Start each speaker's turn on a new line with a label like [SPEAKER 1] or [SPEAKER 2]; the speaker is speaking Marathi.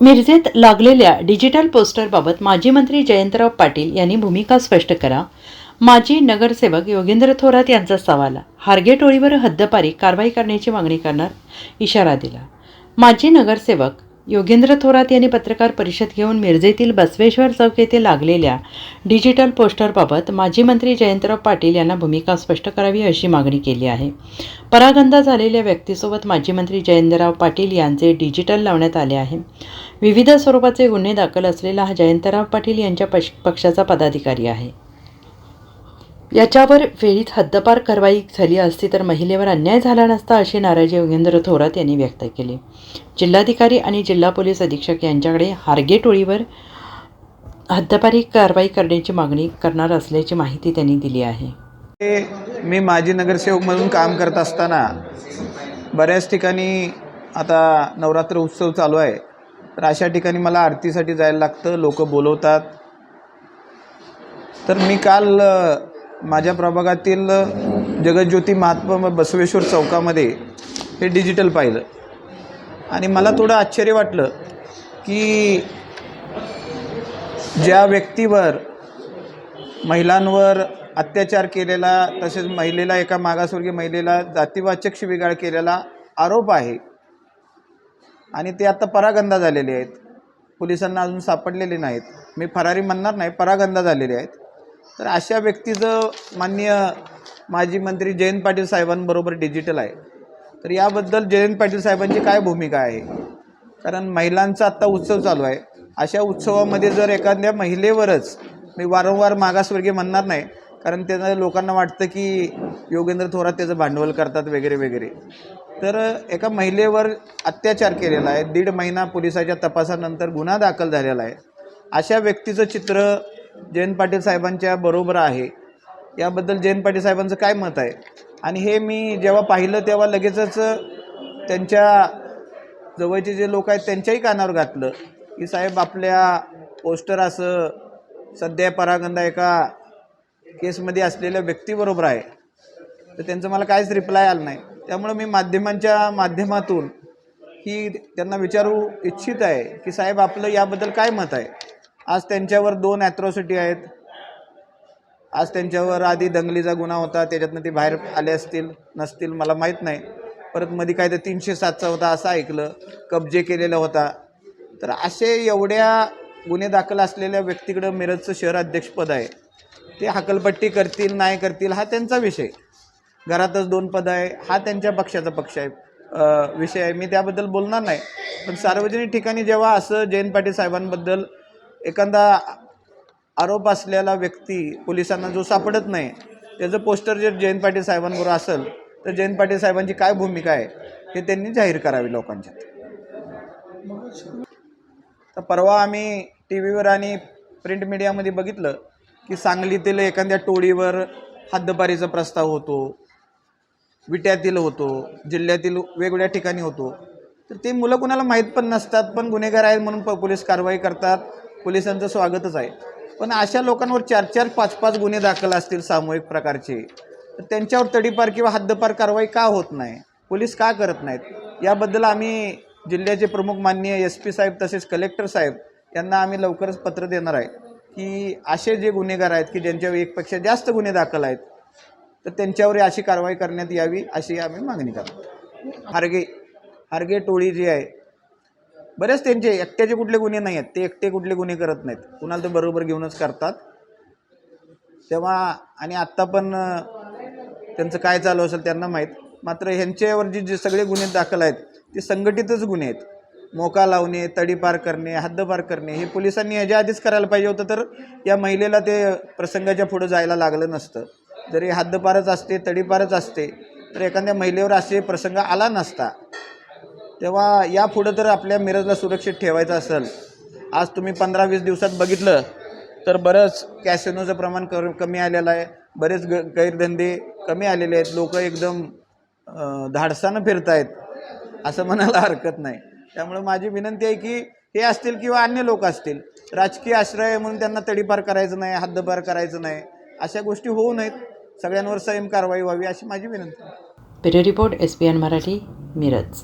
[SPEAKER 1] मिरजेत लागलेल्या डिजिटल पोस्टरबाबत माजी मंत्री जयंतराव पाटील यांनी भूमिका स्पष्ट करा. माजी नगरसेवक योगेंद्र थोरात यांचा सवाल हार्गे टोळीवर हद्दपारी कारवाई करण्याची मागणी करणार इशारा दिला. माजी नगरसेवक योगेंद्र थोरात यांनी पत्रकार परिषद घेऊन मिरजेतील बसवेश्वर चौक येथे लागलेल्या डिजिटल पोस्टरबाबत माजी मंत्री जयंतराव पाटील यांना भूमिका स्पष्ट करावी अशी मागणी केली आहे. परागंदा झालेल्या व्यक्तीसोबत माजी मंत्री जयंतराव पाटील यांचे डिजिटल लावण्यात आले आहे. विविध स्वरूपाचे गुन्हे दाखल असलेला हा जयंतराव पाटील यांच्या पक्ष पक्षाचा पदाधिकारी आहे. याच्यावर वेळीत हद्दपार कारवाई झाली असती तर महिलेवर अन्याय झाला नसता अशी नाराजी योगेंद्र थोरात यांनी व्यक्त केली. जिल्हाधिकारी आणि जिल्हा पोलीस अधीक्षक यांच्याकडे हार्गे टोळीवर हद्दपारी कारवाई करण्याची मागणी करणार असल्याची माहिती त्यांनी दिली आहे.
[SPEAKER 2] मी माजी नगरसेवक म्हणून काम करत असताना बऱ्याच ठिकाणी आता नवरात्र उत्सव चालू आहे. तर अशा ठिकाणी मला आरतीसाठी जायला लागतं लोक बोलवतात. तर मी काल माझ्या प्रभागातील जगज्योती महात्मा बसवेश्वर चौकामध्ये हे डिजिटल पाहिलं. आणि मला थोडं आश्चर्य वाटलं की ज्या व्यक्तीवर महिलांवर अत्याचार केलेला तसेच महिलेला एका मागासवर्गीय महिलेला जातीवाचक शिबिगाळ केलेला आरोप आहे आणि ते आता परागंदा झालेले आहेत. पोलिसांना अजून सापडलेले नाहीत. मी फरारी म्हणणार नाही परागंदा झालेले आहेत. तर अशा व्यक्तीचं माननीय माजी मंत्री जयंत पाटील साहेबांबरोबर डिजिटल आहे. तर याबद्दल जयंत पाटील साहेबांची काय भूमिका आहे? कारण महिलांचा आत्ता उत्सव चालू आहे. अशा उत्सवामध्ये जर एखाद्या महिलेवरच मी वारंवार मागासवर्गीय म्हणणार नाही कारण त्यांना लोकांना वाटतं की योगेंद्र थोरात त्याचं भांडवल करतात वगैरे वगैरे. तर एका महिलेवर अत्याचार केलेला आहे. दीड महिना पोलिसाच्या तपासानंतर गुन्हा दाखल झालेला आहे. अशा व्यक्तीचं चित्र जयंत पाटील साहेबांच्या बरोबर आहे. याबद्दल जयंत पाटील साहेबांचं काय मत आहे? आणि हे मी जेव्हा पाहिलं तेव्हा लगेचच त्यांच्या जवळचे जे लोक आहेत त्यांच्याही कानावर घातलं की साहेब आपल्या पोस्टर असं सध्या परागंदा एका केसमध्ये असलेल्या व्यक्तीबरोबर आहे. तर त्यांचं मला काहीच रिप्लाय आलं नाही. त्यामुळं मी माध्यमांच्या माध्यमातून ही त्यांना विचारू इच्छित आहे की साहेब आपलं याबद्दल काय मत आहे? आज त्यांच्यावर दोन ॲट्रॉसिटी आहेत. आज त्यांच्यावर आधी दंगलीचा गुन्हा होता त्याच्यातनं ते बाहेर आले असतील नसतील मला माहीत नाही. परत मध्ये काय तर तीनशे सातचा होता असं ऐकलं कब्जे केलेला होता. तर असे एवढ्या गुन्हे दाखल असलेल्या व्यक्तीकडं मिरजचं शहर अध्यक्षपद आहे. ते हकलपट्टी करतील नाही करतील हा त्यांचा विषय. घरातच दोन पद आहे हा त्यांच्या पक्षाचा पक्ष आहे. विषय आहे. मी त्याबद्दल बोलणार नाही. पण सार्वजनिक ठिकाणी जेव्हा असं जयंत पाटील साहेबांबद्दल एखादा आरोप असलेला व्यक्ती पोलिसांना जो सापडत नाही त्याचं पोस्टर जर जयंत पाटील साहेबांबरोबर असेल तर जयंत पाटील साहेबांची काय भूमिका आहे हे त्यांनी जाहीर करावी लोकांच्या. तर परवा आम्ही टी व्हीवर आणि प्रिंट मीडियामध्ये बघितलं की सांगलीतील एखाद्या टोळीवर हद्दपारीचा प्रस्ताव होतो विट्यातील होतो जिल्ह्यातील वेगवेगळ्या ठिकाणी होतो. तर ते मुलं कुणाला माहीत पण नसतात पण गुन्हेगार आहेत म्हणून प पोलीस कारवाई करतात. पोलिसांचं स्वागतच आहे. पण अशा लोकांवर चार चार पाच पाच गुन्हे दाखल असतील सामूहिक प्रकारचे तर त्यांच्यावर तडीपार किंवा हद्दपार कारवाई का होत नाही? पोलीस का करत नाहीत? याबद्दल आम्ही जिल्ह्याचे प्रमुख माननीय एस पी साहेब तसेच कलेक्टर साहेब यांना आम्ही लवकरच पत्र देणार आहे की असे जे गुन्हेगार आहेत की ज्यांच्यावर एकपेक्षा जास्त गुन्हे दाखल आहेत तर त्यांच्यावर अशी कारवाई करण्यात यावी अशी आम्ही मागणी करतो. हारगे हारगे टोळी जी आहे बरेच त्यांचे एकट्याचे कुठले गुन्हे नाही आहेत ते एकटे कुठले गुन्हे करत नाहीत. कुणाला तर बरोबर घेऊनच करतात. तेव्हा आणि आत्ता पण त्यांचं काय चालू असेल त्यांना माहीत. मात्र ह्यांच्यावर जे जे सगळे गुन्हे दाखल आहेत ते संघटितच गुन्हे आहेत. मोका लावणे तडीपार करणे हद्दपार करणे हे पोलिसांनी ह्याच्या आधीच करायला पाहिजे होतं तर या महिलेला ते प्रसंगाच्या पुढं जायला लागलं नसतं. जरी हद्दपारच असते तडीपारच असते तर एखाद्या महिलेवर असे प्रसंग आला नसता. तेव्हा यापुढं तर आपल्या मिरजला सुरक्षित ठेवायचं असेल. आज तुम्ही पंधरा वीस दिवसात बघितलं तर बरंच कॅसिनोचं प्रमाण कर कमी आलेलं आहे. बरेच ग गैरधंदे कमी आलेले आहेत. लोक एकदम धाडसानं फिरत आहेत असं म्हणायला हरकत नाही. त्यामुळे माझी विनंती आहे की हे असतील किंवा अन्य लोक असतील राजकीय आश्रय म्हणून त्यांना तडीपार करायचं नाही हद्दपार करायचं नाही अशा गोष्टी होऊ नयेत. सगळ्यांवर संयम कारवाई व्हावी अशी माझी विनंती आहे.
[SPEAKER 1] Bureau report S P N Marathi Miraj.